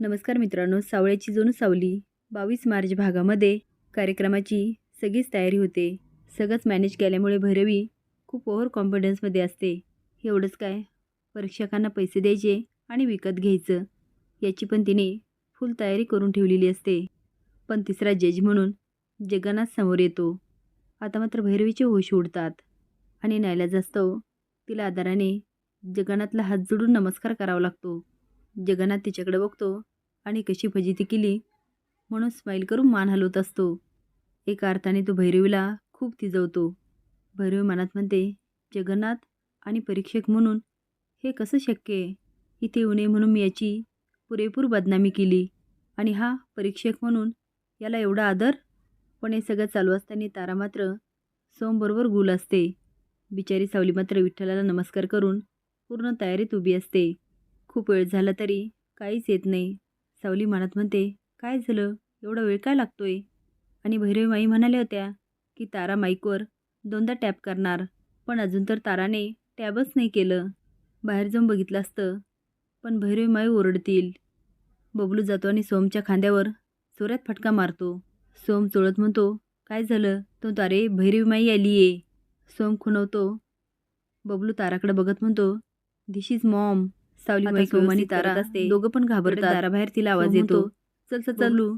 नमस्कार मित्रांनो सावळ्याची जणू सावली. बावीस मार्च भागामध्ये कार्यक्रमाची सगळीच तयारी होते. सगळंच मॅनेज केल्यामुळे भैरवी खूप ओव्हर कॉन्फिडन्समध्ये असते. एवढंच काय? परीक्षकांना पैसे द्यायचे आणि विकत घ्यायचं. याची पण तिने फुल तयारी करून ठेवलेली असते. पण तिसरा जज म्हणून जगन्नाथ समोर येतो. आता मात्र भैरवीचे होश उडतात आणि नाईलाज असतो तिला आदराने जगन्नाथला हात जोडून नमस्कार करावा लागतो. जगन्नाथ तिच्याकडे बघतो आणि कशी फजिती केली? म्हणून स्माईल करून मान हलवत असतो. एका अर्थाने तो भैरवीला खूप तिजवतो. भैरवी मनात म्हणते जगन्नाथ आणि परीक्षक म्हणून हे कसं शक्य आहे? इथे येऊ नये म्हणून मी याची पुरेपूर बदनामी केली. आणि हा परीक्षक म्हणून याला एवढा आदर? पण हे सगळं चालू असताना तारा मात्र सोमबरोबर गुल असते. बिचारी सावली मात्र विठ्ठलाला नमस्कार करून पूर्ण तयारीत उभी असते. खूप वेळ झाला तरी काहीच येत नाही. सावली मनात म्हणते काय झालं? एवढा वेळ काय लागतोय? आणि भैरवी माई म्हणाल्या होत्या की तारा माईकवर दोनदा टॅप करणार पण अजून तर ताराने टॅबच नाही केलं. बाहेर जाऊन बघितलं असतं पण भैरवी माई ओरडतील. बबलू जातो आणि सोमच्या खांद्यावर चोऱ्यात फटका मारतो. सोम चोळत म्हणतो काय झालं? तो तारे भैरवी माई आली आहे सोम खुणवतो. बबलू ताराकडे बघत म्हणतो दिस इज मॉम सावली आता माई सोम आणि व्यवस्थित तारा असते. दोघं पण घाबरतात. दाराबाहेर तिला आवाज येतो. चल चल चालू.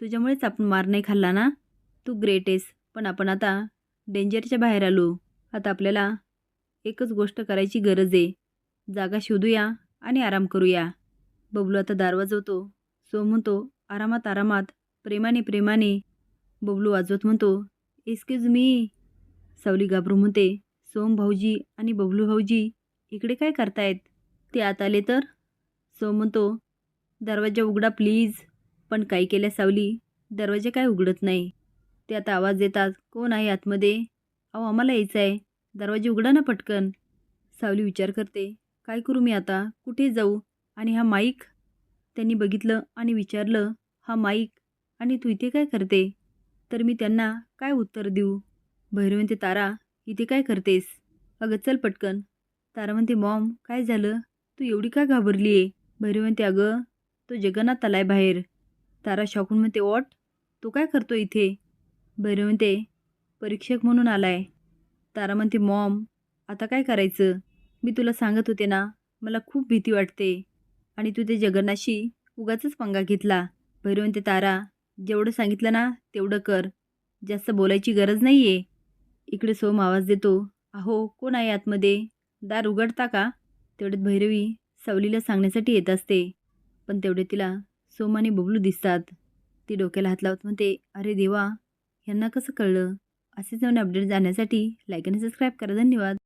तुझ्यामुळेच आपण मार नाही खाल्ला ना? तू ग्रेट आहेस. पण आपण आता डेंजरच्या बाहेर आलो. आता आपल्याला एकच गोष्ट करायची गरज आहे. जागा शोधूया आणि आराम करूया. बबलू आता दार वाजवतो सोम म्हणतो आरामात आरामात. प्रेमाने प्रेमाने. बबलू वाजवत म्हणतो एक्सक्यूज मी सावली घाबरू म्हणते सोम भाऊजी आणि बबलू भाऊजी इकडे काय करतायत? ते आत आले तर? सो म्हणतो दरवाजा उघडा प्लीज. पण काही केल्या सावली दरवाजा काय उघडत नाही? ते आता आवाज देतात कोण आहे आतमध्ये? अहो आम्हाला यायचं आहे. दरवाजा उघडा ना पटकन. सावली विचार करते काय करू मी आता? कुठे जाऊ? आणि हा माईक? त्यांनी बघितलं आणि विचारलं हा माईक? आणि तू इथे काय करते? तर मी त्यांना काय उत्तर देऊ? भैरव म्हणते तारा इथे काय करतेस? अगं चल पटकन. तारा म्हणते मॉम काय झालं? तू एवढी का घाबरली आहे? भैरव म्हणते अगं तो जगन्नाथ आलाय बाहेर. तारा शॉकून म्हणते वॉट? तो काय करतो इथे? भैरव म्हणते परीक्षक म्हणून आलाय. तारा म्हणते मॉम आता काय करायचं? मी तुला सांगत होते ना मला खूप भीती वाटते. आणि तू ते जगन्नाथशी उगाचच पंगा घेतला. भैरव म्हणते तारा जेवढं सांगितलं ना तेवढं कर. जास्त बोलायची गरज नाही आहे इकडे सोम आवाज देतो. अहो कोण आहे आतमध्ये? दार उघडता का? तेवढ्यात भैरवी सावलीला सांगण्यासाठी येत असते. पण तेवढे तिला सोम आणि बबलू दिसतात. ती डोक्याला हात लावत म्हणते अरे देवा यांना कसं कळलं? असेच नवीन अपडेट जाण्यासाठी लाईक आणि सबस्क्राईब करा. धन्यवाद.